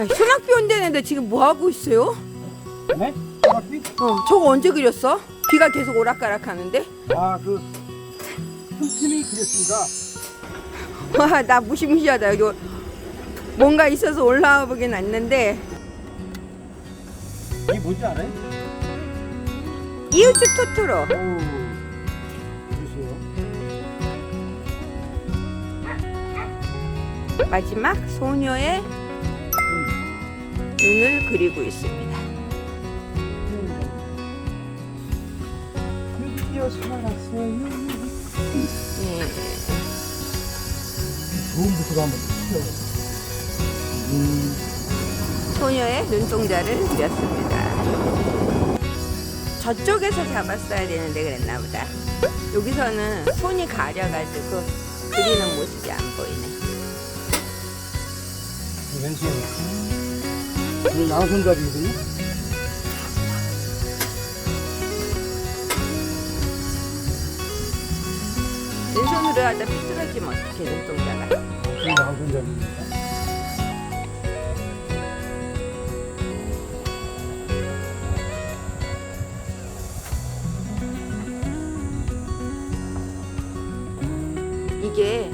야, 소낙비 온다는데 지금 뭐 하고 있어요? 네? 소낙비? 어, 저거 언제 그렸어? 비가 계속 오락가락 하는데? 아, 그 틈틈이 그렸습니다. 와, 나 무시무시하다. 여기 뭔가 있어서 올라와 보긴 왔는데 이게 뭔지 알아요? 이웃집 토토로. 보세요. 마지막 소녀의 눈을 그리고 있습니다. 좋은 부스가 한번 소녀의 눈동자를 그렸습니다. 저쪽에서 잡았어야 되는데 그랬나 보다. 여기서는 손이 가려가지고 그리는 모습이 안 보이네. 왼손. 오늘 양손잡이거든요. 왼손으로 하다 삐뚤어지면 어떡해 눈동자가. 오늘 양손잡이입니다. 이게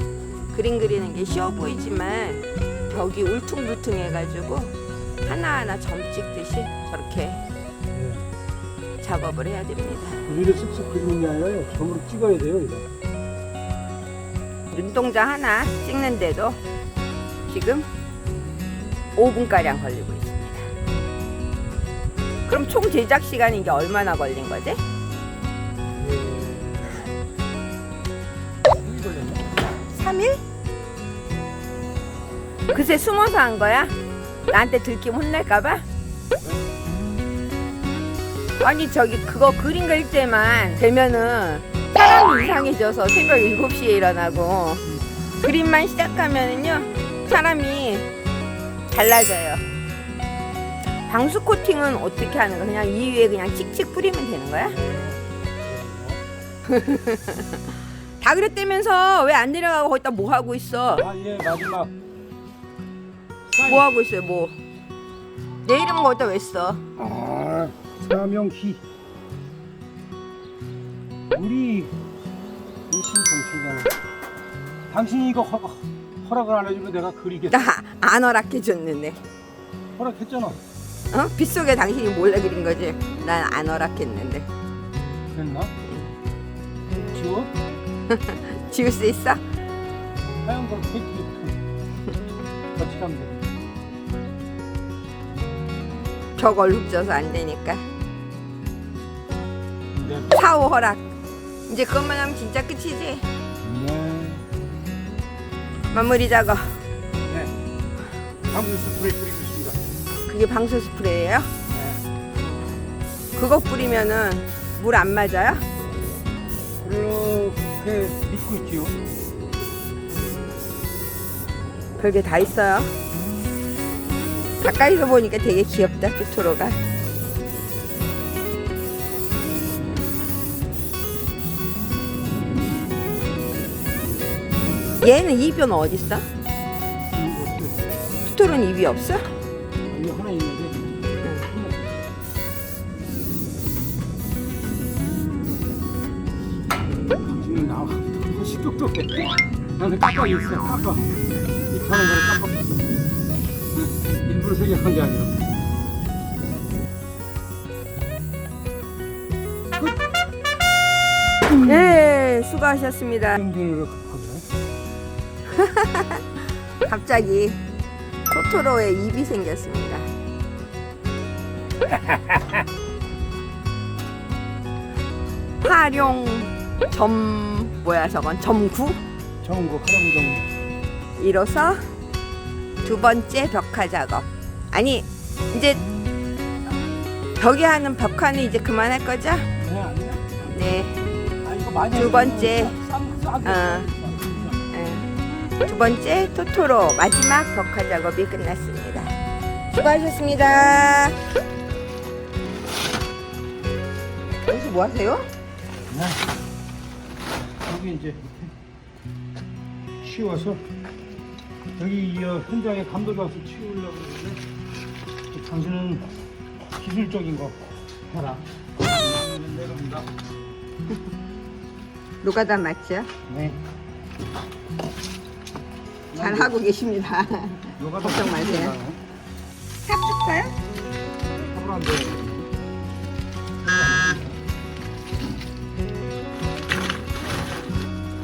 그림 그리는 게 쉬워 보이지만 벽이 울퉁불퉁해가지고 하나하나 점 찍듯이 저렇게 네. 작업을 해야 됩니다. 위를 쓱쓱 그리는 게 아니라 점으로 찍어야 돼요, 이거. 눈동자 하나 찍는데도 지금 5분가량 걸리고 있습니다. 그럼 총 제작 시간이 이게 얼마나 걸린 거지? 3일? 그새 숨어서 한 거야? 나한테 들키면 혼날까봐? 아니 저기 그거 그림 그릴 때만 되면은 사람이 이상해져서 새벽 7시에 일어나고 그림만 시작하면은요 사람이 달라져요 방수 코팅은 어떻게 하는 거야? 그냥 이 위에 그냥 칙칙 뿌리면 되는 거야? 다 그랬다면서 왜 안 내려가고 거기다 뭐 하고 있어? 아, 예, 마지막. 뭐 하고 있어요 뭐? 내 이름 거기다 왜 써? 아, 사명희. 우리 의심 정치가 당신이 이거 허, 허락을 안 해주면 내가 그리겠다. 나안 허락해줬는데 허락했잖아. 어? 빗속에 당신이 몰래 그린 거지 난 안 허락했는데 됐나? 지워? 지울 수 있어? 하얀 걸. 같이 가면 돼. 저걸 훔쳐서 안 되니까 네. 사후 허락 이제 그것만 하면 진짜 끝이지 네. 마무리 작업 네. 방금 스프레이 뿌리고 있습니다. 그게 방수 스프레이예요? 네. 그거 뿌리면은 물 안 맞아요? 그렇게 믿고 있지요. 별게 다 있어요 가까이서 보니까 되게 귀엽다 토토로가 얘는 입은 어디 있어? 토토로는 입이 없어? 이거 하나 있는데. 지금 나와. 나는 깜빡 있어. 깜빡. 이 파는 거를 깜빡. 일부러 생각한 게 아니라. 네 수고하셨습니다. 갑자기 토토로의 입이 생겼습니다 활용 점 뭐야 저건 점구 거 하나무정. 이로써 두 번째 벽화 작업. 아니 이제 벽에 하는 벽화는 이제 그만할 거죠? 네. 아. 두 번째. 싼 어. 네. 두 번째 토토로 마지막 벽화 작업이 끝났습니다. 수고하셨습니다. 여기서 뭐 하세요? 네. 여기 이제 이렇게 씌워서 여기 이 어, 현장에 와서 치우려고 그러는데 당신은 기술적인 거 해라. 내려옵니다. 노가다 맞죠? 네. 잘 하고 계십니다. 요가 걱정 마세요. 삽 줄까요? 하면 안 돼.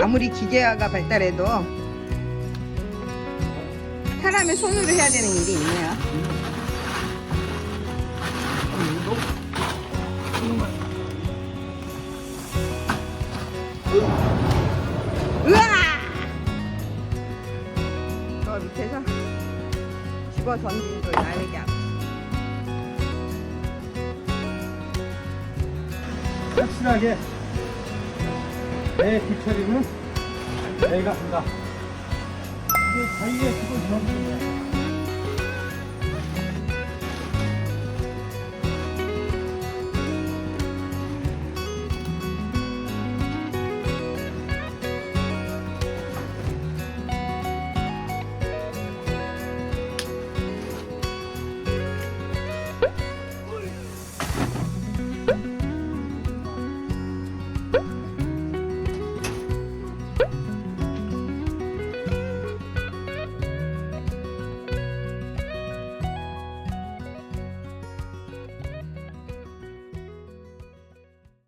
아무리 기계화가 발달해도 사람의 손으로 해야 되는 일이 있네요. 으아! 저 밑에서 집어 던진 소리 나에게 아파. 확실하게 내 뒤처리는 내가 한다. 이게 자기의 기본 정신이야.